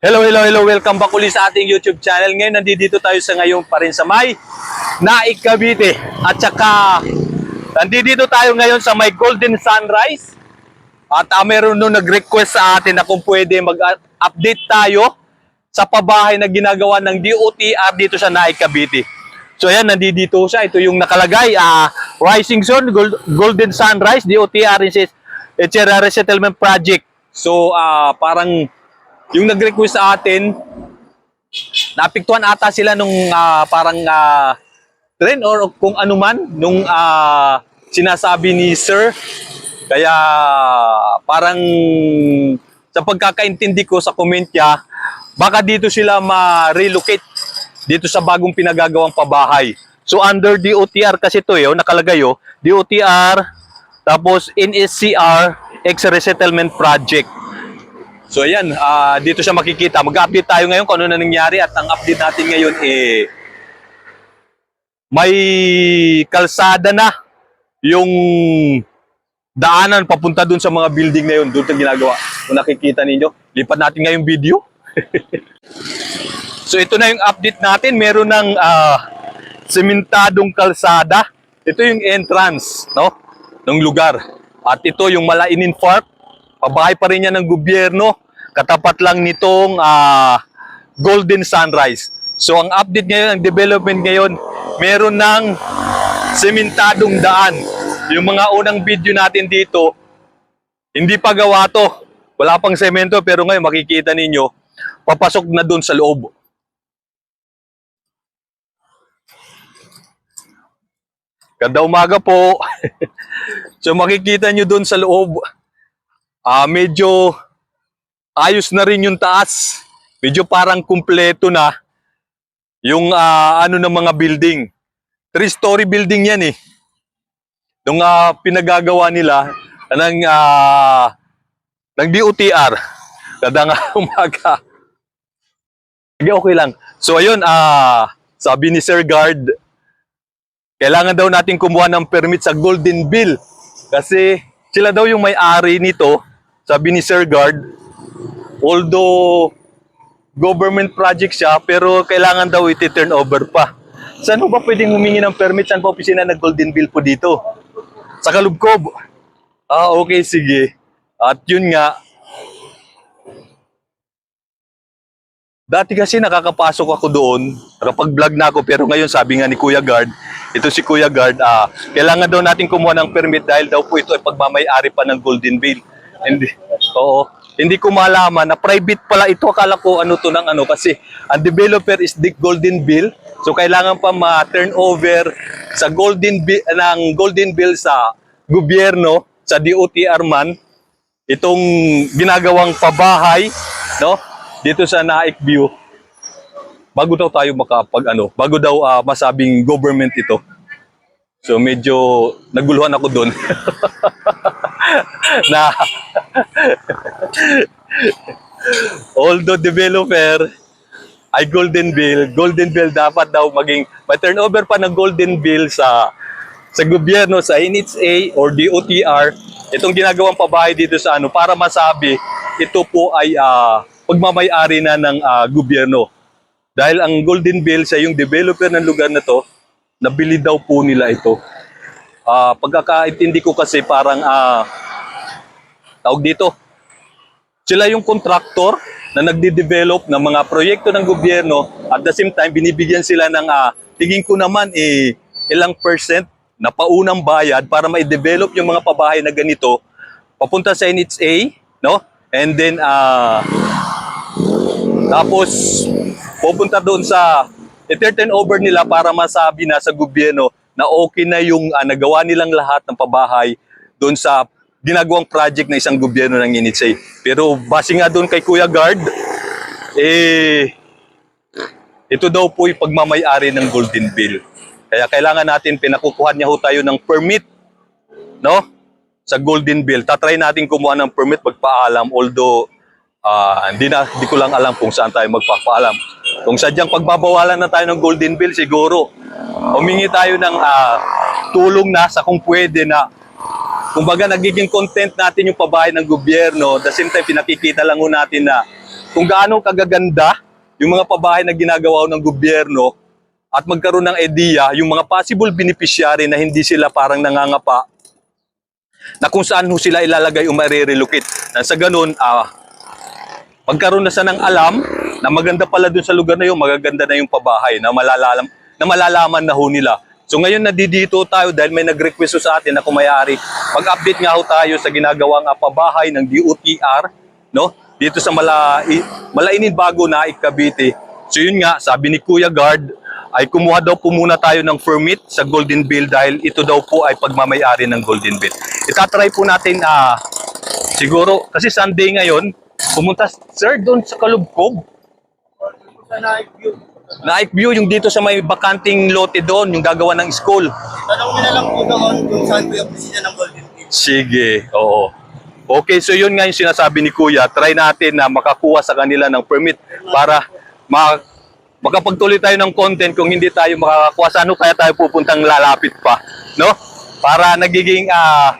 Hello, hello, hello. Welcome back ulit sa ating YouTube channel. Ngayon, nandito tayo sa ngayon pa rin sa may Naik. At saka, nandito tayo ngayon sa may Golden Sunrise. At uh, meron nung nag-request sa atin na kung pwede mag-update tayo sa pabahay na ginagawa ng DOTR dito sa Naik Cavite. So ayan, nandito siya. Ito yung nakalagay. ah Rising Sun, Gold- Golden Sunrise, DOTR is it's a resettlement project. So ah parang yung nag-request sa atin, napiktuhan ata sila nung ah, parang ah, trend or kung ano man nung ah, sinasabi ni Sir. Kaya parang sa pagkakaintindi ko sa comment niya, baka dito sila ma-relocate dito sa bagong pinagagawang pabahay. So under DOTR kasi to eh, oh, nakalagay oh, DOTR tapos NSCR ex-resettlement project. So ayan, ah, dito siya makikita. Mag-update tayo ngayon kung ano na nangyari at ang update natin ngayon eh may kalsada na yung daanan papunta dun sa mga building na yun. Doon ito ginagawa. Kung nakikita ninyo, lipat natin ngayong video. so ito na yung update natin. Meron ng ah, sementadong kalsada. Ito yung entrance, no? ng lugar. At ito yung Malainin Park. Pabahay pa rin yan ng gobyerno. Katapat lang nitong ah, Golden Sunrise. So ang update ngayon, ang development ngayon, meron ng sementadong daan. Yung mga unang video natin dito, hindi pa gawa to. Wala pang semento pero ngayon makikita ninyo, papasok na doon sa loob. Ganda umaga po. so makikita nyo doon sa loob, ah medyo ayos na rin yung taas. Medyo parang kumpleto na yung ah, ano ng mga building. Three-story building yan eh. Nung ah, pinagagawa nila ng, ah, ng DOTR. Kada nga umaga. Sige, okay lang. So ayun, ah, sabi ni Sir Guard, kailangan daw natin kumuha ng permit sa Golden Bill. Kasi sila daw yung may-ari nito, sabi ni Sir Guard. Although government project siya, pero kailangan daw iti-turn over pa. Saan mo ba pwedeng humingi ng permit? Saan pa opisina ng Golden Bill po dito? Sa Kalubkob. Ah, okay, sige. At yun nga, Dati kasi nakakapasok ako doon, nakapag-vlog na ako, pero ngayon sabi nga ni Kuya Guard, ito si Kuya Guard, ah, kailangan daw natin kumuha ng permit dahil daw po ito ay pagmamayari pa ng Golden Bill. Hindi, oo, hindi ko malaman na private pala ito. Akala ko ano to ng ano kasi ang developer is the Golden Bill. So kailangan pa ma-turn over sa Golden Bill, ng Golden Bill sa gobyerno, sa DOTR man, itong ginagawang pabahay, no? Dito sa Naik View. Bago daw tayo makapag ano, bago daw ah, masabing government ito. So medyo naguluhan ako doon. na although developer ay Golden Bill, Golden Bill dapat daw maging may turnover pa ng Golden Bill sa sa gobyerno sa NHA or DOTR itong ginagawang pabahay dito sa ano para masabi ito po ay ah, pagmamayari na ng ah, gobyerno. Dahil ang Golden Bill sa yung developer ng lugar na to, nabili daw po nila ito. Ah, pagkakaintindi ko kasi parang ah, tawag dito, sila yung contractor na nagde-develop ng mga proyekto ng gobyerno at the same time binibigyan sila ng ah, tingin ko naman eh, ilang percent na paunang bayad para ma-develop yung mga pabahay na ganito papunta sa NHA, no? And then ah tapos pupunta doon sa i-turn over nila para masabi na sa gobyerno na okay na yung ah, nagawa nilang lahat ng pabahay doon sa ginagawang project ng isang gobyerno ng NHA. Pero base nga doon kay Kuya Guard, eh, ito daw po yung pagmamayari ng Golden Bill. Kaya kailangan natin, pinakukuhan niya ho tayo ng permit, no? Sa Golden Bill. Tatry natin kumuha ng permit, magpaalam, although ah, hindi na, hindi ko lang alam kung saan tayo magpapaalam. Kung sadyang pagbabawalan na tayo ng Golden Bill, siguro, humingi tayo ng ah, tulong na sa kung pwede na Kumbaga nagiging content natin yung pabahay ng gobyerno, the same time pinakikita lang natin na kung gaano kagaganda yung mga pabahay na ginagawa ng gobyerno at magkaroon ng idea yung mga possible beneficiary na hindi sila parang nangangapa na kung saan ho sila ilalagay o marirelocate. Sa ganun, ah, magkaroon na sa ng alam na maganda pala dun sa lugar na yun, magaganda na yung pabahay na malalaman, na malalaman na ho nila. So ngayon nandito tayo dahil may nag-request sa atin na kung mayari, mag-update nga ho tayo sa ginagawang ah, pabahay ng DOTR, no? Dito sa Mala, Malainin Bago na Cavite. So yun nga, sabi ni Kuya Guard, ay kumuha daw po muna tayo ng permit sa Golden Bill dahil ito daw po ay pagmamayari ng Golden Bill. Itatry po natin ah siguro kasi Sunday ngayon, pumunta sir doon sa Kalubkog. Sa night view. Night view yung dito sa may bakanting lote doon, yung gagawa ng school. Tanong nila lang po doon kung saan po yung opisina ng Golden Gate. Sige, oo. Okay, so yun nga yung sinasabi ni Kuya. Try natin na makakuha sa kanila ng permit para ma makapagtuloy tayo ng content kung hindi tayo makakakuha. Sa ano kaya tayo pupuntang lalapit pa? No? Para nagiging ah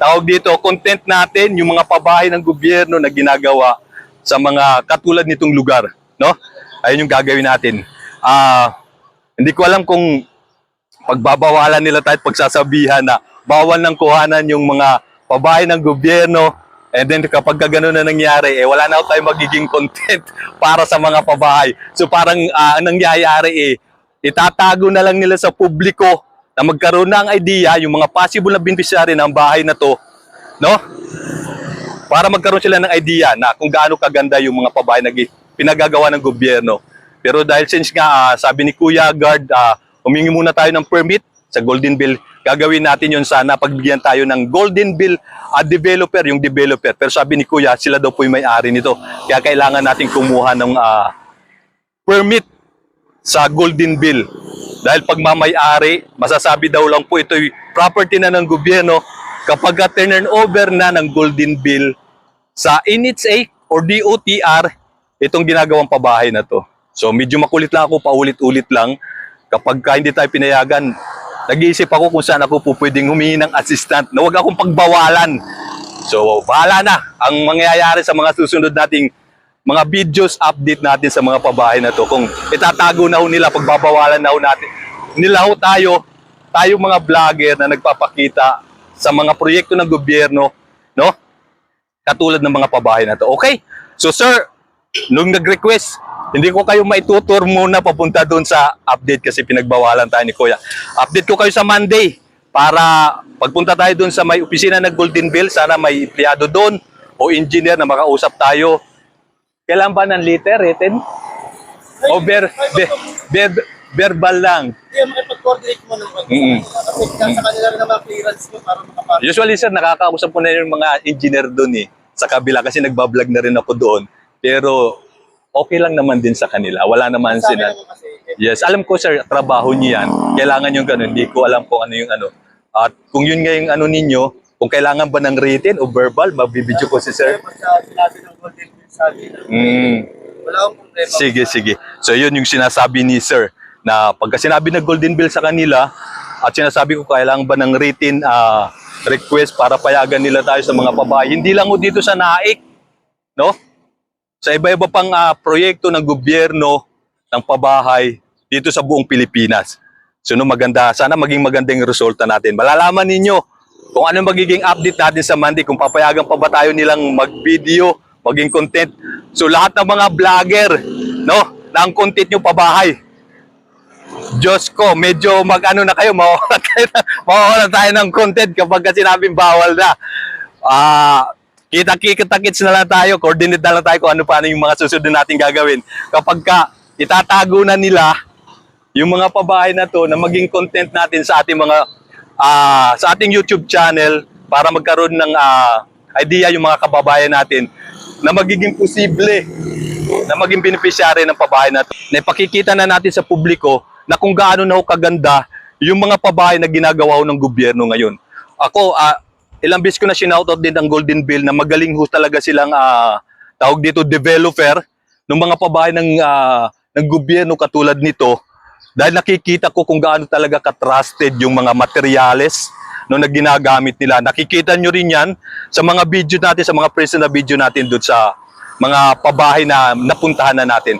tawag dito, content natin yung mga pabahay ng gobyerno na ginagawa sa mga katulad nitong lugar. No? Ayun yung gagawin natin. Ah, hindi ko alam kung pagbabawalan nila tayo pagsasabihan na bawal ng kuhanan yung mga pabahay ng gobyerno and then kapag ka ganun na nangyari, eh wala na tayo magiging content para sa mga pabahay. So parang ang nangyayari eh, itatago na lang nila sa publiko na magkaroon ng idea yung mga possible na beneficiary ng bahay na to, no? Para magkaroon sila ng idea na kung gaano kaganda yung mga pabahay na pinagagawa ng gobyerno. Pero dahil since nga, ah, sabi ni Kuya Guard, ah, humingi muna tayo ng permit sa Golden Bill. Gagawin natin yun sana pagbigyan tayo ng Golden Bill at developer, yung developer. Pero sabi ni Kuya, sila daw po yung may-ari nito. Kaya kailangan natin kumuha ng ah, permit sa Golden Bill. Dahil pag mamay-ari, masasabi daw lang po ito'y property na ng gobyerno kapag ka turn over na ng Golden Bill sa NHA or DOTR, itong ginagawang pabahay na to. So medyo makulit lang ako, paulit-ulit lang. Kapag ka hindi tayo pinayagan, nag-iisip ako kung saan ako po pwedeng humingi ng assistant na huwag akong pagbawalan. So bahala na ang mangyayari sa mga susunod nating mga videos update natin sa mga pabahay na to. Kung itatago na ho nila, pagbabawalan na ho natin. Nila ho tayo, tayo mga vlogger na nagpapakita sa mga proyekto ng gobyerno, no? Katulad ng mga pabahay na to. Okay? So sir, nung nag-request, hindi ko kayo maitutur muna papunta doon sa update kasi pinagbawalan tayo ni Kuya. Update ko kayo sa Monday para pagpunta tayo doon sa may opisina ng Golden Bill, sana may empleyado doon o engineer na makausap tayo. Kailan ba ng liter, written? O ber, ber, ber, verbal lang. Hindi, makipag-coordinate mo ng Mm-mm. Kasi nasa kanila rin naman clearance mo para makapasok. Usually sir, nakakausap ko na yung mga engineer doon eh, sa kabila kasi nagbablog na rin ako doon. Pero okay lang naman din sa kanila. Wala naman Sabi sila. naman kasi, Yes, alam ko sir, trabaho niyo yan. Kailangan yung ganun. Hindi ko alam kung ano yung ano. At kung yun nga yung ano ninyo, kung kailangan ba ng written o verbal, mabibidyo ko si sir. Pagka sinabi ng Golden Gate, sabi na, Mm. wala akong problema. Sige, sige. So yun yung sinasabi ni sir na pagka sinabi ng Golden Bill sa kanila at sinasabi ko kailangan ba ng written ah, request para payagan nila tayo sa mga pabahay. Hindi lang dito sa Naik, no? Sa iba-iba pang ah, proyekto ng gobyerno ng pabahay dito sa buong Pilipinas. So no, maganda, sana maging magandang resulta natin. Malalaman ninyo kung ano magiging update natin sa Monday, kung papayagan pa ba tayo nilang mag-video, maging content. So lahat ng mga vlogger, no, na ang content nyo pabahay. Diyos ko, medyo mag-ano na kayo, mawawalan tayo, na, tayo ng content kapag ka sinabing bawal na. Ah, kita-kita-kits na lang tayo, coordinate na lang tayo kung ano paano yung mga susunod natin gagawin. Kapag ka itatago na nila yung mga pabahay na to na maging content natin sa ating mga ah, sa ating YouTube channel para magkaroon ng ah, idea yung mga kababayan natin na magiging posible na maging beneficiary ng pabahay na to. Na ipakikita na natin sa publiko na kung gaano na ho kaganda yung mga pabahay na ginagawa ng gobyerno ngayon. Ako, ah, ilang beses ko na sinoutout din ang Golden Bill na magaling ho talaga silang ah, tawag dito developer ng mga pabahay ng ah, ng gobyerno katulad nito dahil nakikita ko kung gaano talaga ka-trusted yung mga materyales no, na ginagamit nila. Nakikita nyo rin yan sa mga video natin, sa mga present na video natin doon sa mga pabahay na napuntahan na natin.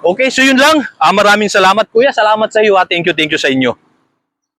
Okay, so yun lang. Ah, maraming salamat kuya. Salamat sa iyo. Ah, thank you, thank you sa inyo.